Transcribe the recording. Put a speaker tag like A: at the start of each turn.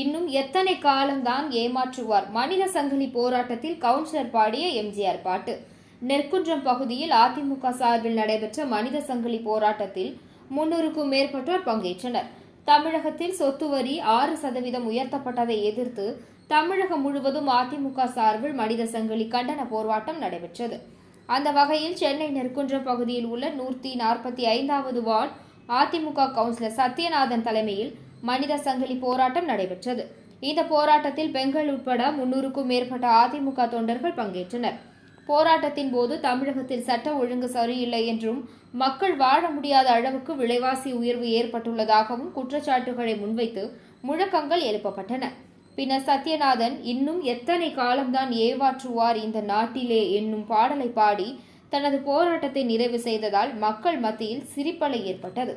A: இன்னும் எத்தனை காலம்தான் ஏமாற்றுவார்? மனித சங்கிலி போராட்டத்தில் கவுன்சிலர் பாடிய எம்ஜிஆர் பாட்டு. நெற்குன்றம் பகுதியில் அதிமுக சார்பில் நடைபெற்ற மனித சங்கிலி போராட்டத்தில் முன்னூறுக்கும் மேற்பட்டோர் பங்கேற்றனர். தமிழகத்தில் சொத்து வரி ஆறு சதவீதம் உயர்த்தப்பட்டதை எதிர்த்து தமிழகம் முழுவதும் அதிமுக சார்பில் மனித சங்கிலி கண்டன போராட்டம் நடைபெற்றது. அந்த வகையில் சென்னை நெற்குன்றம் பகுதியில் உள்ள நூற்றி நாற்பத்தி ஐந்தாவது வார்டு அதிமுக கவுன்சிலர் சத்யநாதன் தலைமையில் மனித சங்கிலி போராட்டம் நடைபெற்றது. இந்த போராட்டத்தில் பெண்கள் உட்பட முன்னூறுக்கும் மேற்பட்ட அதிமுக தொண்டர்கள் பங்கேற்றனர். போராட்டத்தின் போது தமிழகத்தில் சட்ட ஒழுங்கு சரியில்லை என்றும் மக்கள் வாழ முடியாத அளவுக்கு விலைவாசி உயர்வு ஏற்பட்டுள்ளதாகவும் குற்றச்சாட்டுகளை முன்வைத்து முழக்கங்கள் எழுப்பப்பட்டன. பின்னர் சத்யநாதன் இன்னும் எத்தனை காலம்தான் ஏவாற்றுவார் இந்த நாட்டிலே என்னும் பாடலை பாடி தனது போராட்டத்தை நிறைவு செய்ததால் மக்கள் மத்தியில் சிரிப்பலை ஏற்பட்டது.